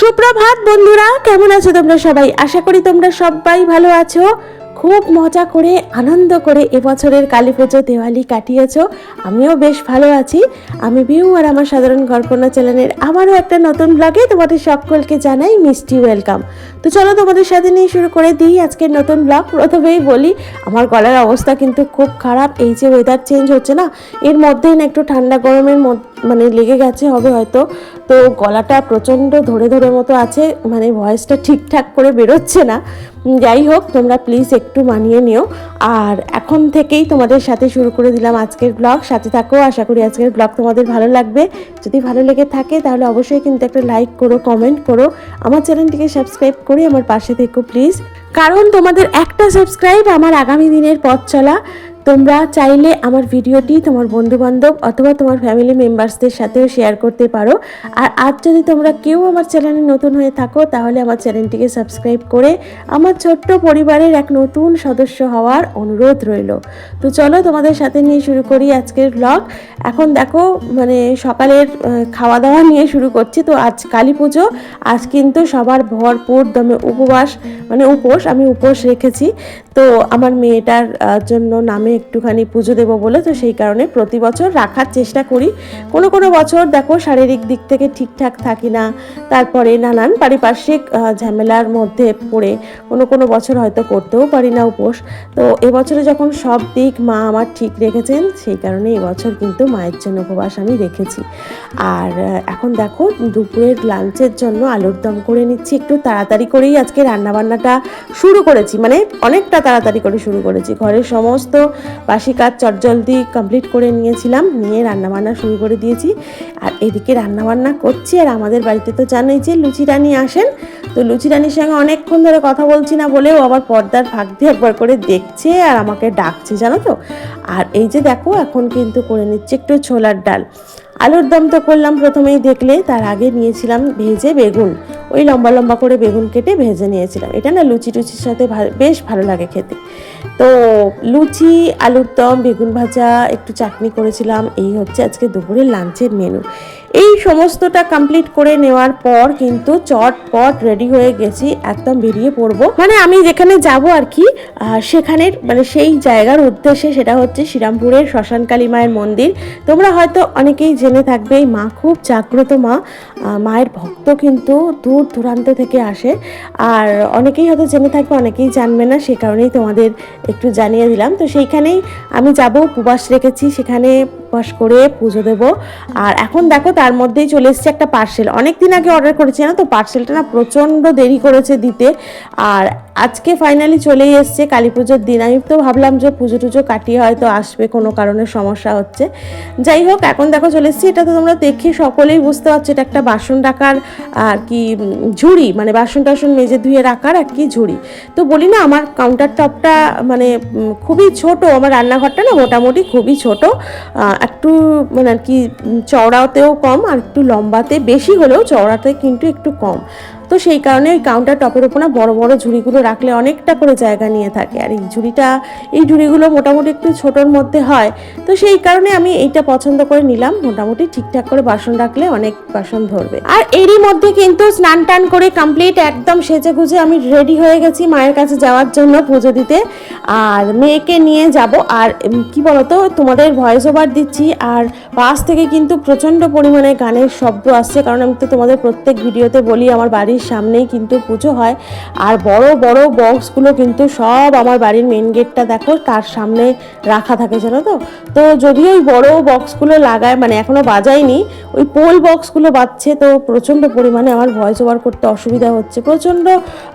সুপ্রভাত বন্ধুরা, কেমন আছো তোমরা সবাই? আশা করি তোমরা সবাই ভালো আছো। খুব মজা করে, আনন্দ করে এবছরের কালী পুজো, দেওয়ালি কাটিয়েছো। আমিও বেশ ভালো আছি। আমি বিউ আর আমার সাধারণ কল্পনা চ্যানেলের আবারও একটা নতুন ব্লগে তোমাদের সকলকে জানাই মিষ্টি ওয়েলকাম তো চলো তোমাদের সাথে নিয়ে শুরু করে দিই আজকের নতুন ব্লগ প্রথমেই বলি, আমার গলার অবস্থা কিন্তু খুব খারাপ। এই যে ওয়েদার চেঞ্জ হচ্ছে না, এর মধ্যেই না একটু ঠান্ডা গরমের মানে লেগে গেছে হবে হয়তো। তো গলাটা প্রচণ্ড ধরে ধরে মতো আছে মানে ভয়েসটা ঠিকঠাক করে বেরোচ্ছে না। যাই হোক, তোমরা প্লিজ একটু মানিয়ে নিও। আর এখন থেকেই তোমাদের সাথে শুরু করে দিলাম আজকের ব্লগ সাথে থাকো, আশা করি আজকের ব্লগ তোমাদের ভালো লাগবে। যদি ভালো লেগে থাকে, তাহলে অবশ্যই কিন্তু একটা লাইক করো কমেন্ট করো। আমার চ্যানেলটিকে সাবস্ক্রাইব করে আমার পাশে থেকো প্লিজ কারণ তোমাদের একটা সাবস্ক্রাইব আমার আগামী দিনের পথ চলা। তোমরা চাইলে আমার ভিডিওটি তোমার বন্ধু বান্ধব অথবা তোমার ফ্যামিলি মেম্বার্সদের সাথেও শেয়ার করতে পারো। আর আজ যদি তোমরা কেউ আমার চ্যানেলে নতুন হয়ে থাকো, তাহলে আমার চ্যানেলটিকে সাবস্ক্রাইব করে আমার ছোট্ট পরিবারের এক নতুন সদস্য হওয়ার অনুরোধ রইল। তো চলো তোমাদের সাথে নিয়ে শুরু করি আজকের ব্লগ এখন দেখো মানে সকালের খাওয়া দাওয়া নিয়ে শুরু করছি। তো আজ কালী পুজো, আজ কিন্তু সবার ভরপুর দমে উপবাস মানে উপোস আমি উপোস রেখেছি। তো আমার মেয়েটার জন্য নামে একটুখানি পুজো দেবো বলে, তো সেই কারণে প্রতি বছর রাখার চেষ্টা করি। কোনো কোনো বছর দেখো শারীরিক দিক থেকে ঠিকঠাক থাকি না, তারপরে নানান পারিপার্শ্বিক ঝামেলার মধ্যে পড়ে কোনো কোনো বছর হয়তো করতেও পারি না উপোস। তো এবছরে যখন সব দিক মা আমার ঠিক রেখেছেন, সেই কারণে এবছর কিন্তু মায়ের জন্য উপবাস আমি রেখেছি। আর এখন দেখো দুপুরের লাঞ্চের জন্য আলুর দম করে নিচ্ছি, একটু তাড়াতাড়ি করেই আজকে রান্নাবান্নাটা শুরু করেছি। মানে অনেকটা তাড়াতাড়ি করে শুরু করেছি। ঘরের সমস্ত বাসি কাজ চটজলদি কমপ্লিট করে নিয়েছিলাম, নিয়ে রান্নাবান্না শুরু করে দিয়েছি। আর এদিকে রান্নাবান্না করছি, আর আমাদের বাড়িতে তো জানোই যে লুচি রানী আসেন। তো লুচি রানীর সঙ্গে অনেকক্ষণ ধরে কথা বলছি না বলেও আবার পর্দার ফাঁক দিয়ে একবার করে দেখছে আর আমাকে ডাকছে, জানো তো? আর এই যে দেখো, এখন কিন্তু করে নিচ্ছে একটু ছোলার ডাল। আলুর দম তো করলাম প্রথমেই, দেখলে তার আগে নিয়েছিলাম ভেজে বেগুন। ওই লম্বা লম্বা করে বেগুন কেটে ভেজে নিয়েছিলাম। এটা না লুচি টুচির সাথে বেশ ভালো লাগে খেতে। তো লুচি, আলুর দম, বেগুন ভাজা, একটু চাটনি করেছিলাম। এই হচ্ছে আজকে দুপুরের লাঞ্চের মেনু এই সমস্তটা কমপ্লিট করে নেওয়ার পর কিন্তু চটপট রেডি হয়ে গেছি, একদম বেরিয়ে পড়ব। মানে আমি যেখানে যাব আর কি সেখানের মানে সেই জায়গার উদ্দেশ্যে সেটা হচ্ছে শ্রীরামপুরের শ্মশানকালী মায়ের মন্দির। তোমরা হয়তো অনেকেই জেনে থাকবে, এই মা খুব জাগ্রত মা। মায়ের ভক্ত কিন্তু দূর দূরান্ত থেকে আসে। আর অনেকেই হয়তো জেনে থাকবে, অনেকেই জানবে না, সে কারণেই তোমাদের একটু জানিয়ে দিলাম। তো সেইখানেই আমি যাব, উপবাস রেখেছি। সেখানে উপবাস করে পুজো দেবো। আর এখন দেখো তার মধ্যেই চলে এসেছে একটা পার্সেল অনেক দিন আগে অর্ডার করেছি না তো? পার্সেলটা না প্রচণ্ড দেরি করেছে দিতে। আর আজকে ফাইনালি চলেই এসছে, কালী পুজোর দিন। আমি তো ভাবলাম যে পুজো টুজো কাটিয়ে হয়তো আসবে, কোনো কারণে সমস্যা হচ্ছে। যাই হোক, এখন দেখো চলে এসছি। এটা তো তোমরা দেখে সকলেই বুঝতে পারছ, এটা একটা বাসন রাখার, আর কি ঝুড়ি মানে বাসন টাসন মেজে ধুয়ে রাখার আর কি ঝুড়ি। তো বলি না, আমার কাউন্টার টপটা মানে খুবই ছোট। আমার রান্নাঘরটা না মোটামুটি খুবই ছোট। একটু মানে আর কি চওড়াতেও কম আর একটু লম্বাতে। বেশি হলেও চওড়াতে কিন্তু একটু কম। তো সেই কারণে ওই কাউন্টার টপের উপর না বড় বড় ঝুড়িগুলো রাখলে অনেকটা করে জায়গা নিয়ে থাকে। আর এই ঝুড়িটা, এই ঝুড়িগুলো মোটামুটি একটু ছোটোর মধ্যে হয়। তো সেই কারণে আমি এইটা পছন্দ করে নিলাম। মোটামুটি ঠিকঠাক করে বাসন রাখলে অনেক বাসন ধরবে। আর এরই মধ্যে কিন্তু স্নান টান করে কমপ্লিট একদম সেজে গুজে আমি রেডি হয়ে গেছি মায়ের কাছে যাওয়ার জন্য পুজো দিতে। আর মেয়েকে নিয়ে যাব। আর কি বলতো, তোমাদের ভয়েস ওভার দিচ্ছি। আর পাশ থেকে কিন্তু প্রচণ্ড পরিমাণে গানের শব্দ আসছে। কারণ আমি তো তোমাদের প্রত্যেক ভিডিওতে বলি, আমার বাড়ির সামনেই কিন্তু পুজো হয়। আর বড় বড় বক্সগুলো কিন্তু সব আমার বাড়ির মেন গেটটা দেখো, তার সামনে রাখা থাকে, জানো তো? তো যদি ওই বড় বক্সগুলো লাগায় মানে এখনও বাজায়নি, ওই পোল বক্সগুলো বাজছে, তো প্রচণ্ড পরিমাণে আমার ভয়েস ওভার করতে অসুবিধা হচ্ছে। প্রচণ্ড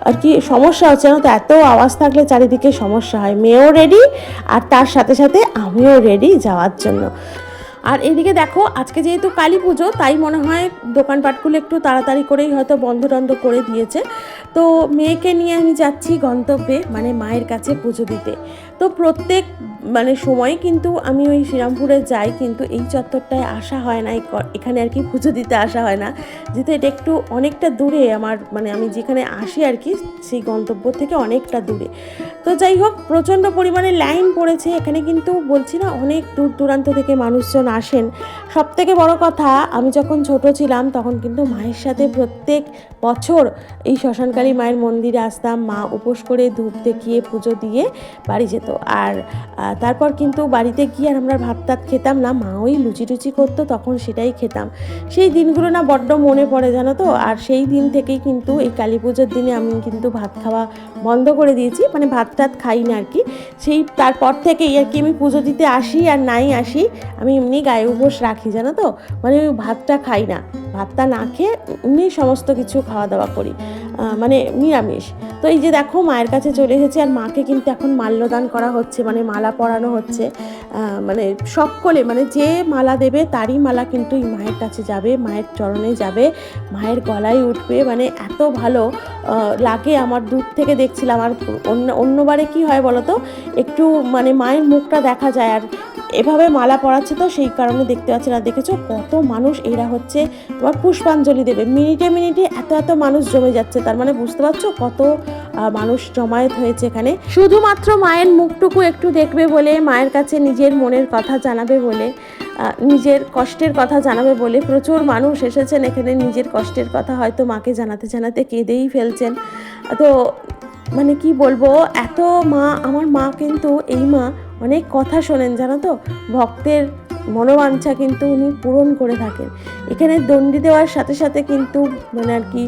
আর কি সমস্যা হচ্ছে, জানো তো? এত আওয়াজ থাকলে চারিদিকে সমস্যা হয়। মেয়েও রেডি আর তার সাথে সাথে আমিও রেডি যাওয়ার জন্য। আর এদিকে দেখো, আজকে যেহেতু কালী পুজো, তাই মনে হয় দোকানপাটগুলো একটু তাড়াতাড়ি করেই হয়তো বন্ধ টন্ধ করে দিয়েছে। তো মেয়েকে নিয়ে আমি যাচ্ছি গন্তব্যে মানে মায়ের কাছে পুজো দিতে। তো প্রত্যেক মানে সময় কিন্তু আমি ওই শ্রীরামপুরে যাই কিন্তু এই চত্বরটায় আসা হয় না এখানে আর কি পুজো দিতে আসা হয় না। যেহেতু এটা একটু অনেকটা দূরে আমার মানে আমি যেখানে আসি আর কি, সেই গন্তব্য থেকে অনেকটা দূরে। তো যাই হোক, প্রচণ্ড পরিমাণে লাইন পড়েছে, এখানে কিন্তু বলছি না অনেক দূর দূরান্ত থেকে মানুষজন আসেন। সব থেকে বড় কথা, আমি যখন ছোট ছিলাম তখন কিন্তু মায়ের সাথে প্রত্যেক বছর এই শ্মশানকালী মায়ের মন্দিরে আসতাম, মা উপোস করে ধূপ দেখিয়ে পুজো দিয়ে বাড়ি যেত। আর তারপর কিন্তু বাড়িতে গিয়ে আর আমরা ভাত টাত খেতাম না মা ওই লুচি টুচি করতো, তখন সেটাই খেতাম। সেই দিনগুলো না বড্ড মনে পড়ে, জানো তো? আর সেই দিন থেকেই কিন্তু এই কালী পুজোর দিনে আমি কিন্তু ভাত খাওয়া বন্ধ করে দিয়েছি মানে ভাত টাত খাই না আর কি সেই তারপর থেকেই আর কি আমি পুজো দিতে আসি আর নাই আসি, আমি এমনি গায়ে উপোস রাখি, জানো তো? মানে ভাতটা খাই না। ভাতটা না খেয়ে এমনি সমস্ত কিছু খাওয়া দাওয়া করি মানে নিরামিষ। তো এই যে দেখো, মায়ের কাছে চলে এসেছি আর মাকে কিন্তু এখন মাল্যদান করা হচ্ছে মানে মালা পরানো হচ্ছে মানে সকলে মানে যে মালা দেবে তারই মালা কিন্তু এই মায়ের কাছে যাবে, মায়ের চরণে যাবে, মায়ের গলায় উঠবে মানে এত ভালো লাগে আমার দূর থেকে দেখছিলাম। আর অন্য, অন্যবারে কি হয় বলো তো একটু মানে মায়ের মুখটা দেখা যায় আর এভাবে মালা পরাচ্ছে তো সেই কারণে দেখতে পাচ্ছি না। দেখেছ কত মানুষ এরা হচ্ছে তোমার পুষ্পাঞ্জলি দেবে। মিনিটে মিনিটে এত এত মানুষ জমে যাচ্ছে। তার মানে বুঝতে পারছ কত মানুষ জমায়েত হয়েছে এখানে। শুধুমাত্র মায়ের মুখটুকু একটু দেখবে বলে, মায়ের কাছে নিজের মনের কথা জানাবে বলে নিজের কষ্টের কথা জানাবে বলে প্রচুর মানুষ এসেছেন এখানে। নিজের কষ্টের কথা হয়তো মাকে জানাতে জানাতে কেঁদেই ফেলছেন। তো মানে কি বলব, এত মা, আমার মা কিন্তু এই মা অনেক কথা শোনেন, জানো তো? ভক্তের মনোবাঞ্ছা কিন্তু উনি পূরণ করে থাকেন। এখানে দণ্ডি দেওয়ার সাথে সাথে কিন্তু মানে আর কি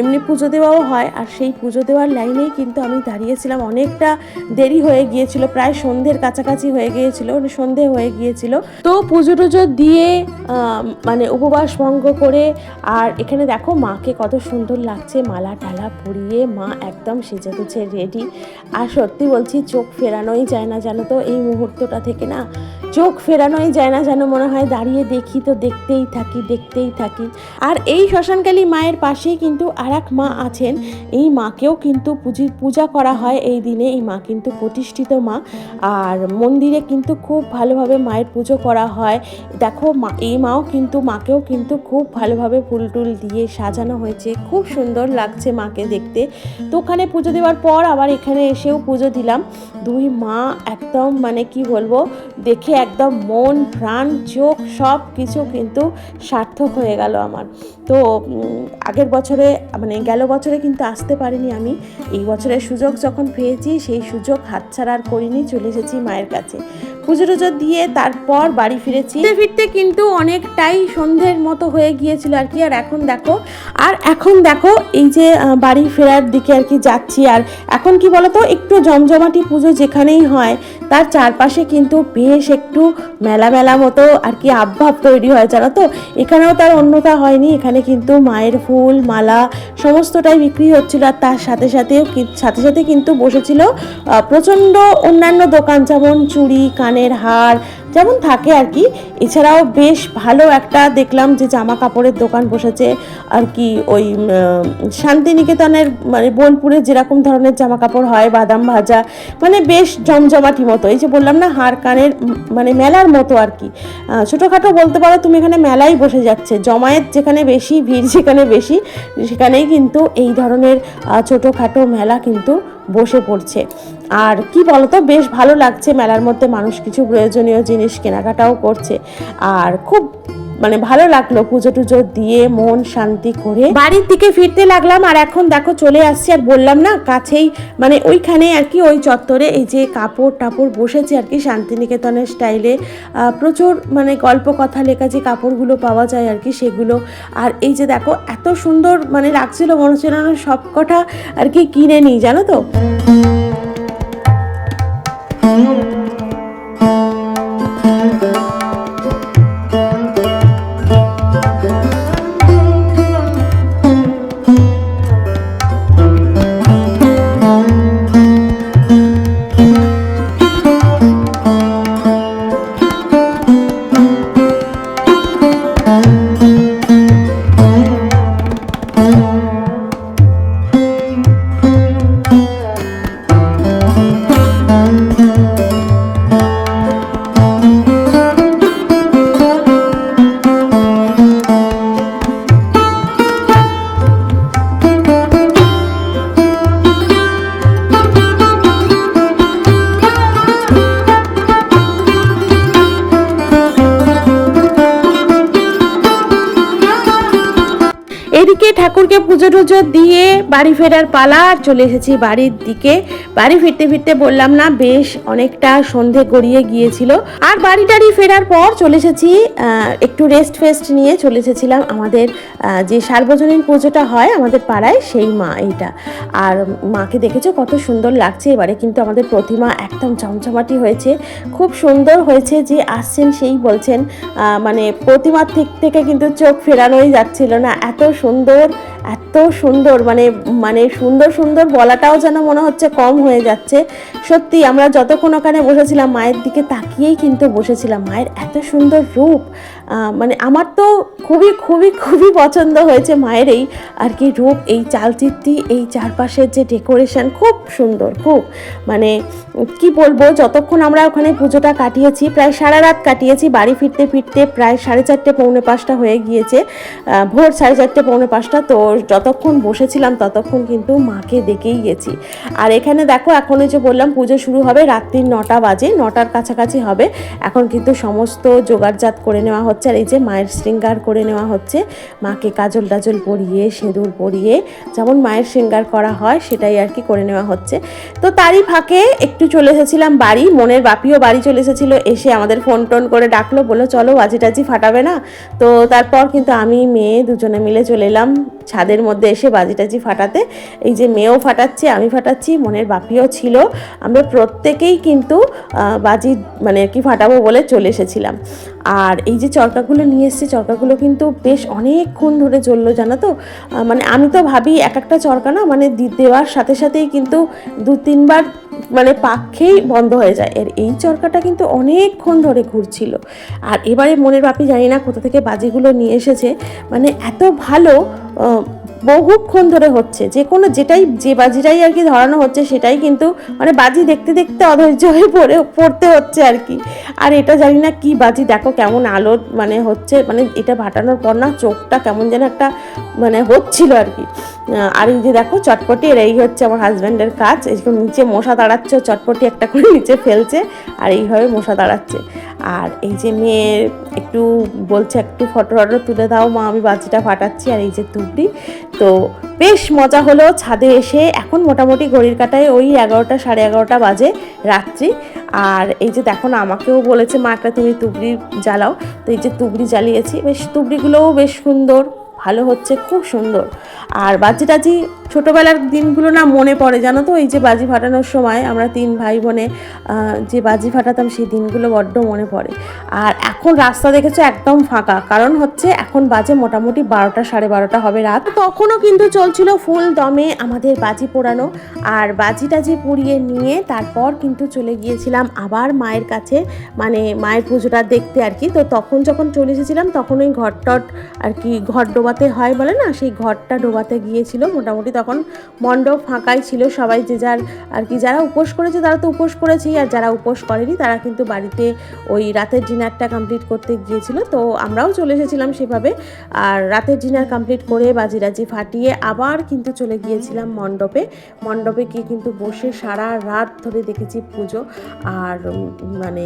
এমনি পুজো দেওয়াও হয়। আর সেই পুজো দেওয়ার লাইনেই কিন্তু আমি দাঁড়িয়েছিলাম। অনেকটা দেরি হয়ে গিয়েছিল, প্রায় সন্ধ্যের কাছাকাছি হয়ে গিয়েছিল মানে সন্ধে হয়ে গিয়েছিল। তো পুজো টুজো দিয়ে মানে উপবাস ভঙ্গ করে, আর এখানে দেখো মাকে কত সুন্দর লাগছে, মালা টালা পরিয়ে মা একদম সেজে গুছে রেডি আর সত্যি বলছি, চোখ ফেরানোই যায় না জানো তো? এই মুহূর্তটা থেকে না চোখ ফেরানোই যায় না, যেন মনে হয় দাঁড়িয়ে দেখি তো দেখতেই থাকি দেখতেই থাকি। আর এই শ্মশানকালী মায়ের পাশেই কিন্তু আর এক মা আছেন। এই মাকেও কিন্তু পুজি, পূজা করা হয় এই দিনে। এই মা কিন্তু প্রতিষ্ঠিত মা। আর মন্দিরে কিন্তু খুব ভালোভাবে মায়ের পুজো করা হয়। দেখো মা, এই মাও কিন্তু, মাকেও কিন্তু খুব ভালোভাবে ফুল টুল দিয়ে সাজানো হয়েছে। খুব সুন্দর লাগছে মাকে দেখতে। তো ওখানে পুজো দেওয়ার পর আবার এখানে এসেও পুজো দিলাম। দুই মা একদম মানে কি বলব, দেখে একদম মন, প্রাণ, চোখ সব কিছু কিন্তু সার্থক হয়ে গেল আমার। তো আগের বছরে মানে গেল বছরে কিন্তু আসতে পারিনি আমি। এই বছরের সুযোগ যখন পেয়েছি, সেই সুযোগ হাতছাড়া আর করিনি, চলে এসেছি মায়ের কাছে। পুজো টুজো দিয়ে তারপর বাড়ি ফিরেছি। ফিরতে কিন্তু অনেকটাই সন্ধ্যের মতো হয়ে গিয়েছিল আর কি। আর এখন দেখো, আর এখন দেখো এই যে বাড়ি ফেরার দিকে আর কি যাচ্ছি। আর এখন কি বলতো, একটু জমজমাটি পুজো যেখানেই হয়, তার চারপাশে কিন্তু বেশ একটু মেলা মেলা মতো আর কি আবভাব তৈরি হয়, জানো তো? এখানেও তার অন্যতা হয়নি। এখানে কিন্তু মায়ের ফুল, মালা সমস্তটাই বিক্রি হচ্ছিল। আর তার সাথে সাথেও কি- সাথে সাথে কিন্তু বসেছিল প্রচণ্ড অন্যান্য দোকান যেমন চুড়ি কানের হার, যেমন থাকে আর কি। এছাড়াও বেশ ভালো একটা দেখলাম যে জামা কাপড়ের দোকান বসেছে আর কি ওই শান্তিনিকেতনের মানে বোলপুরে যেরকম ধরনের জামা কাপড় হয়, বাদাম ভাজা মানে বেশ জমজমাটি মতো। এই যে বললাম না, হার কানের মানে মেলার মতো আর কি। ছোটোখাটো বলতে পারো তুমি এখানে মেলাই বসে যাচ্ছে। জমায়েত যেখানে বেশি, ভিড় যেখানে বেশি, সেখানেই কিন্তু এই ধরনের ছোটোখাটো মেলা কিন্তু বসে পড়ছে। আর কি বলতো, বেশ ভালো লাগছে মেলার মধ্যে মানুষ কিছু প্রয়োজনীয় জিনিস কেনাকাটাও করছে। আর খুব মানে ভালো লাগল পুজো টুজো দিয়ে মন শান্তি করে। বাড়ির দিকে ফিরতে লাগলাম আর এখন দেখো চলে আসছি আর বললাম না, কাছেই মানে ওইখানে আর কি ওই চত্বরে এই যে কাপড় টাপড় বসেছে আর কি শান্তিনিকেতনের স্টাইলে। প্রচুর মানে গল্প কথা লেখা যে কাপড়গুলো পাওয়া যায় আর কি সেগুলো। আর এই যে দেখো এত সুন্দর মানে লাগছিল মনে হচ্ছিল সব কটা আর কি কিনে নিই, জানো তো? পুজো দিয়ে বাড়ি ফেরার পালা আর চলে এসেছি বাড়ির দিকে। বাড়ি ফিরতে ফিরতে বললাম, না, বেশ অনেকটা সন্ধে গড়িয়ে গিয়েছিল। আর বাড়ি টাড়ি ফেরার পর চলে এসেছি একটু রেস্ট ফেস্ট নিয়ে চলে এসেছিলাম। আমাদের যে সার্বজনীন পুজোটা হয় আমাদের পাড়ায়, সেই মা এইটা আর মাকে দেখেছ কত সুন্দর লাগছে এবারে, কিন্তু আমাদের প্রতিমা একদম চমচমাটি হয়েছে। খুব সুন্দর হয়েছে যে আসছেন সেই বলছেন মানে প্রতিমার থেকে কিন্তু চোখ ফেরানোই যাচ্ছিল না। এত সুন্দর এত সুন্দর মানে মানে সুন্দর সুন্দর বলাটাও যেন মনে হচ্ছে কম হয়ে যাচ্ছে। সত্যি, আমরা যতক্ষণ ওখানে বসেছিলাম, মায়ের দিকে তাকিয়েই কিন্তু বসেছিলাম। মায়ের এত সুন্দর রূপ মানে আমার তো খুবই খুবই খুবই পছন্দ হয়েছে মায়ের এই আর কি রূপ, এই চালচিত্রি এই চারপাশের যে ডেকোরেশন খুব সুন্দর, খুব। মানে কি বলব, যতক্ষণ আমরা ওখানে পুজোটা কাটিয়েছি, প্রায় সারা রাত কাটিয়েছি, বাড়ি ফিরতে ফিরতে প্রায় সাড়ে চারটে, পৌনে পাঁচটা হয়ে গিয়েছে। ভোর সাড়ে চারটে, পৌনে পাঁচটা, তো যতক্ষণ বসেছিলাম ততক্ষণ কিন্তু মাকে দেখেই গেছি। আর এখানে দেখো, এখন যে বললাম, পুজো শুরু হবে রাত্রির নটা বাজে, নটার কাছাকাছি হবে। এখন কিন্তু সমস্ত জোগাড়জাত করে নেওয়া আর এই যে মায়ের শৃঙ্গার করে নেওয়া হচ্ছে। মাকে কাজল টাজল পরিয়ে, সিঁদুর পরিয়ে যেমন মায়ের শৃঙ্গার করা হয়, সেটাই আর কি করে নেওয়া হচ্ছে। তো তারই ফাঁকে একটু চলে এসেছিলাম বাড়ি, মনের বাপিও বাড়ি চলে এসেছিল, এসে আমাদের ফোন টোন করে ডাকলো, বলল, চলো বাজি টাজি ফাটাবে না? তো তারপর কিন্তু আমি, মেয়ে দুজনে মিলে চলে এলাম ছাদের মধ্যে এসে বাজি টাজি ফাটাতে। এই যে মেয়েও ফাটাচ্ছে, আমি ফাটাচ্ছি, মনের বাপিও ছিল। আমরা প্রত্যেকেই কিন্তু বাজি মানে কি ফাটাবো বলে চলে এসেছিলাম। আর এই যে চরকাগুলো নিয়ে এসেছি, চরকাগুলো কিন্তু বেশ অনেকক্ষণ ধরে চলল জানো তো? মানে আমি তো ভাবি এক একটা চরকা না মানে দেওয়ার সাথে সাথেই কিন্তু দু তিনবার মানে পাক খেয়েই বন্ধ হয়ে যায়। এর এই চরকাটা কিন্তু অনেকক্ষণ ধরে ঘুরছিল। আর এবারে মনের বাপি জানি না কোথা থেকে বাজিগুলো নিয়ে এসেছে। মানে এত ভালো বহুক্ষণ ধরে হচ্ছে। যে কোনো যেটাই, যে বাজিটাই আর কি ধরানো হচ্ছে, সেটাই কিন্তু মানে বাজি দেখতে দেখতে অধৈর্য হয়ে পড়ে, পড়তে হচ্ছে আর কি। আর এটা জানি না কি বাজি, দেখো কেমন আলো মানে হচ্ছে মানে এটা ফাটানোর পর না চোখটা কেমন যেন একটা মানে হচ্ছিল আর কি। আর এই যে দেখো চটপটি এর এই হচ্ছে আমার হাজব্যান্ডের কাজ। এই নিচে মশা দাঁড়াচ্ছে, চটপটি একটা করে নিচে ফেলছে, আর এইভাবে মশা দাঁড়াচ্ছে। আর এই যে মেয়ে একটু বলছে, একটু ফটো ফটো তুলে দাও মা, আমি বাজিটা ফাটাচ্ছি। আর এই যে তুবড়ি তো বেশ মজা হলো ছাদে এসে। এখন মোটামুটি ঘড়ির কাটায় ওই এগারোটা, সাড়ে এগারোটা বাজে রাত্রি। আর এই যে দেখো না, আমাকেও বলেছে, মা, একটা তুমি তুবড়ি জ্বালাও। তো এই যে তুবড়ি জ্বালিয়েছি। বেশ তুবড়িগুলোও বেশ সুন্দর। ভালো হচ্ছে, খুব সুন্দর। আর বাজি টাজি ছোটোবেলার দিনগুলো না মনে পড়ে, জানো তো? এই যে বাজি ফাটানোর সময় আমরা তিন ভাই বোনে যে বাজি ফাটাতাম সেই দিনগুলো বড্ড মনে পড়ে। আর এখন রাস্তা দেখেছ একদম ফাঁকা, কারণ হচ্ছে এখন বাজে মোটামুটি বারোটা, সাড়ে বারোটা হবে রাত। তখনও কিন্তু চলছিল ফুল দমে আমাদের বাজি পোড়ানো। আর বাজি টাজি পুড়িয়ে নিয়ে তারপর কিন্তু চলে গিয়েছিলাম আবার মায়ের কাছে মানে মায়ের পুজোটা দেখতে আর কি। তো তখন যখন চলে এসেছিলাম, তখন ওই ঘর টট আর কি ঘর ডোবাতে হয় বলে না, সেই ঘরটা ডোবাতে গিয়েছিল। মোটামুটি তখন মণ্ডপ ফাঁকাই ছিল সবাই, যে যার আর কি যারা উপোস করেছে তারা তো উপোস করেছেই, আর যারা উপোস করেনি তারা কিন্তু বাড়িতে ওই রাতের ডিনারটা কমপ্লিট করতে গিয়েছিল। তো আমরাও চলে এসেছিলাম সেভাবে, আর রাতের ডিনার কমপ্লিট করে বাজিরাজি ফাটিয়ে আবার কিন্তু চলে গিয়েছিলাম মণ্ডপে। মণ্ডপে গিয়ে কিন্তু বসে সারা রাত ধরে দেখেছি পুজো, আর মানে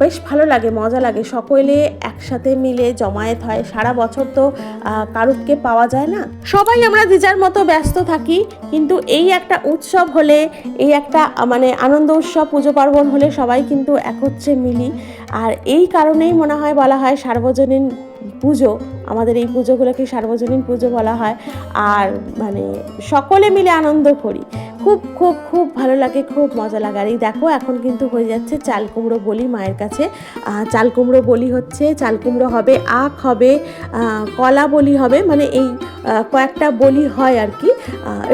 বেশ ভালো লাগে মজা লাগে। সকলে একসাথে মিলে জমায়েত হয়। সারা বছর তো আহ, কারুরকে পাওয়া যায় না। সবাই আমরা যে যার মতো ব্যস্ত থাকি কিন্তু এই একটা উৎসব হলে এই একটা মানে আনন্দ উৎসব পুজো পার্বণ হলে সবাই কিন্তু একত্রে মিলি। আর এই কারণেই মনে হয় বলা হয় সার্বজনীন পুজো আমাদের এই পুজোগুলোকে সার্বজনীন পুজো বলা হয়। আর মানে সকলে মিলে আনন্দ করি। খুব খুব খুব ভালো লাগে, খুব মজা লাগে। আর এই দেখো, এখন কিন্তু হয়ে যাচ্ছে চাল কুমড়ো বলি মায়ের কাছে। চাল কুমড়ো বলি হচ্ছে, চাল কুমড়ো হবে, আখ হবে কলা বলি হবে মানে এই কয়েকটা বলি হয় আর কি।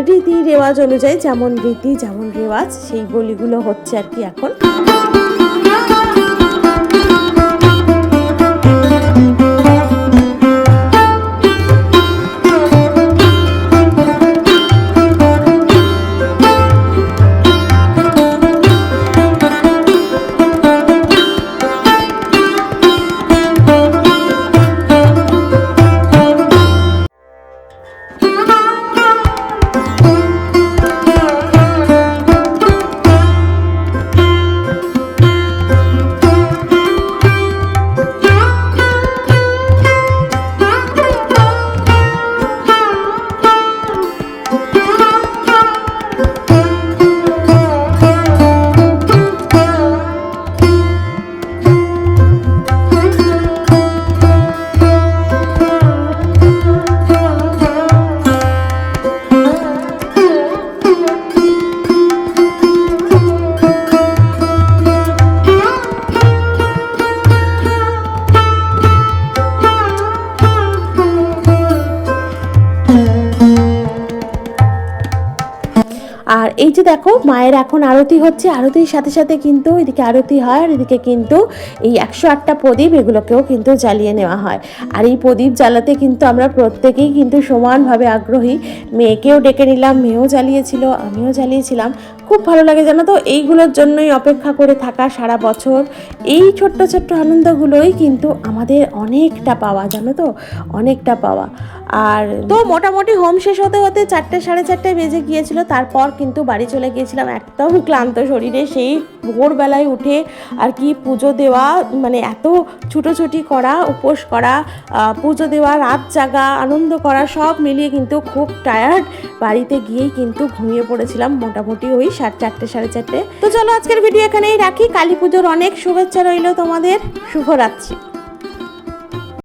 রীতি রেওয়াজ অনুযায়ী যেমন রীতি, যেমন রেওয়াজ, সেই বলিগুলো হচ্ছে আর কি এখন। যে দেখো, মায়ের এখন আরতি হচ্ছে। আরতির সাথে সাথে কিন্তু এদিকে আরতি হয় আর এদিকে কিন্তু এই একশো আটটা প্রদীপ এগুলোকেও কিন্তু জ্বালিয়ে নেওয়া হয়। আর এই প্রদীপ জ্বালাতে কিন্তু আমরা প্রত্যেকেই কিন্তু সমানভাবে আগ্রহী। মেয়েকেও ডেকে নিলাম, মেয়েও জ্বালিয়েছিল, আমিও জ্বালিয়েছিলাম। খুব ভালো লাগে জানো তো? এইগুলোর জন্যই অপেক্ষা করে থাকা সারা বছর। এই ছোট্ট ছোট্ট আনন্দগুলোই কিন্তু আমাদের অনেকটা পাওয়া, জানো তো? অনেকটা পাওয়া। আর তো মোটামুটি হোম শেষ হতে হতে চারটে, সাড়ে চারটে বেজে গিয়েছিল। তারপর কিন্তু বাড়ি চলে গিয়েছিলাম একদম ক্লান্ত শরীরে। সেই ভোরবেলায় উঠে আর কি পুজো দেওয়া মানে এত ছুটোছুটি করা, উপোস করা পুজো দেওয়া, রাত জাগা, আনন্দ করা, সব মিলিয়ে কিন্তু খুব টায়ার্ড বাড়িতে গিয়েই কিন্তু ঘুমিয়ে পড়েছিলাম মোটামুটি ওই সাড়ে চারটে সাড়ে চারটে। তো চলো আজকের ভিডিও এখানেই রাখি। কালী পুজোর অনেক শুভেচ্ছা রইল তোমাদের। শুভরাত্রি।